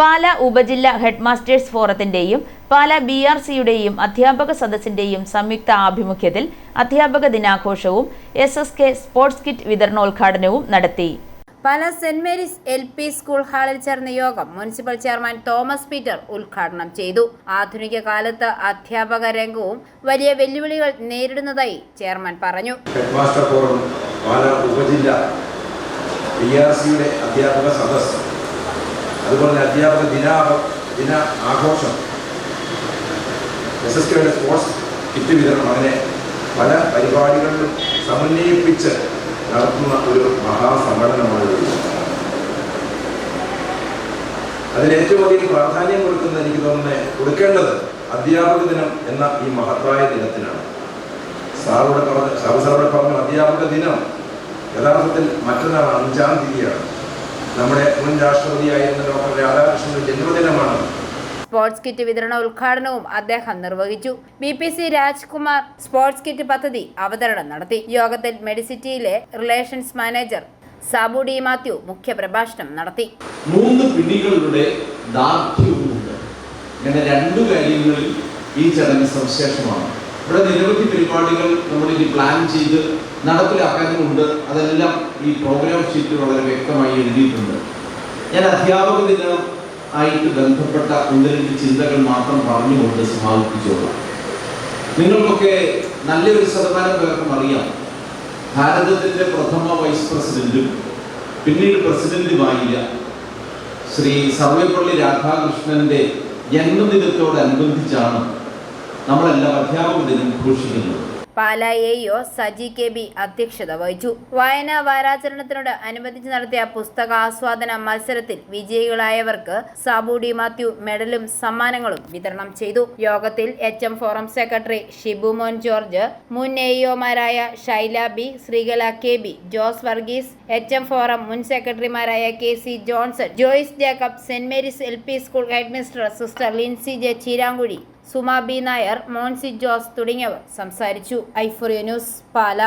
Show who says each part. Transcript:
Speaker 1: പാല ഉപജില്ല ഹെഡ്മാസ്റ്റേഴ്സ് ഫോറത്തിന്റെയും Pala B R സിയുടെയും അധ്യാപക സദസ്സിന്റെയും സംയുക്ത ആഭിമുഖ്യത്തിൽ അധ്യാപക ദിനാഘോഷവും S S K sports kit വിതരണോദ്ഘാടനവും നടത്തി.
Speaker 2: Pala saint Mary's L P school ഹാളിൽ ചേർന്ന യോഗം മുനിസിപ്പൽ ചെയർമാൻ തോമസ് പീറ്റർ ഉദ്ഘാടനം ചെയ്തു. ആധുനിക കാലത്ത് അധ്യാപക രംഗവും വലിയ വെല്ലുവിളികൾ നേരിടുന്നതായി ചെയർമാൻ പറഞ്ഞു.
Speaker 3: ഹെഡ്മാസ്റ്റർ ഫോറം പാല ഉപജില്ല ബി ആർ സിയുടെ അധ്യാപക സദസ്സ് അതുപോലെ തന്നെ അധ്യാപക ദിനാ ദിന ആഘോഷം. എസ് എസ് കെയുടെ സ്പോർട്സ് കിറ്റ് വിതരണം അങ്ങനെ പല പരിപാടികളിലും സമന്വയിപ്പിച്ച് നടത്തുന്ന ഒരു മഹാസമ്മേളനമാണ് അതിലേറ്റവും അധികം പ്രാധാന്യം കൊടുക്കുന്ന എനിക്ക് തോന്നുന്നത് കൊടുക്കേണ്ടത് അധ്യാപക ദിനം എന്ന ഈ മഹത്തായ ദിനത്തിനാണ്. സാറോടെ പറഞ്ഞ സാറ് സാറോടെ പറഞ്ഞ അധ്യാപക ദിനം യഥാർത്ഥത്തിൽ മറ്റന്നാൾ അഞ്ചാം തീയതിയാണ്. നമ്മുടെ മുൻ രാഷ്ട്രപതിയായിരുന്ന ഡോക്ടർ രാധാകൃഷ്ണന്റെ ജന്മദിനമാണ്.
Speaker 2: സ്പോർട്സ് കിറ്റ് വിതരണ ഉദ്ഘാടനവും അദ്ദേഹം നിർവഹിച്ചു. B P C Rajkumar sports kit പദ്ധതി അവതരണം നടത്തി. യോഗത്തിൽ മെഡിസിറ്റിയിലെ relations manager Sabu D Mathew മുഖ്യപ്രഭാഷണം നടത്തി.
Speaker 4: മൂന്ന് പിടികളുടെ ദാർഢ്യവുമുണ്ട്. ഇങ്ങനെ രണ്ടു കാര്യങ്ങളിൽ ഈ ചടങ്ങ് സവിശേഷമാണ്. ഇവിടെ നിരവധി പരിപാടികൾ നമ്മൾ ഇനി പ്ലാൻ ചെയ്ത് നടപ്പിലാക്കാനുമുണ്ട് അതെല്ലാം ഈ പ്രോഗ്രാം ഷീറ്റിൽ വളരെ വ്യക്തമായി എഴുതിയിട്ടുണ്ട്. ഞാൻ അധ്യാപക ദിനം ആയിട്ട് ബന്ധപ്പെട്ട ഒന്ന് ചിന്തകൾ മാത്രം പറഞ്ഞുകൊണ്ട് സമാപിപ്പിച്ചോളാം നിങ്ങൾക്കൊക്കെ നല്ലൊരു ശതമാനം പേർക്കും അറിയാം. ഭാരതത്തിന്റെ പ്രഥമ വൈസ് പ്രസിഡന്റും പിന്നീട് പ്രസിഡന്റുമായ ശ്രീ സർവേപ്പള്ളി രാധാകൃഷ്ണന്റെ ജന്മദിനത്തോടനുബന്ധിച്ചാണ് നമ്മളെല്ലാം അധ്യാപക ദിനം ഘോഷിക്കുന്നത്.
Speaker 2: Pala AEO Saji K B അധ്യക്ഷത വഹിച്ചു. വായനാ വാരാചരണത്തിനോട് അനുബന്ധിച്ച് നടത്തിയ പുസ്തകാസ്വാദന മത്സരത്തിൽ വിജയികളായവർക്ക് സാബു ഡി മാത്യു മെഡലും സമ്മാനങ്ങളും വിതരണം ചെയ്തു. യോഗത്തിൽ H M forum secretary Shibu Mon George മുൻ എഇഒമാരായ Shaila B Sreekala K B Jose Varghese H M forum മുൻ സെക്രട്ടറിമാരായ K C Johnson Joyce Jacob saint Mary's L P school headmistress sister Lincy J Cheeramkuzhi Suma B Nair Moncy Jose തുടങ്ങിയവർ സംസാരിച്ചു. ഐഫോറിയ news പാല.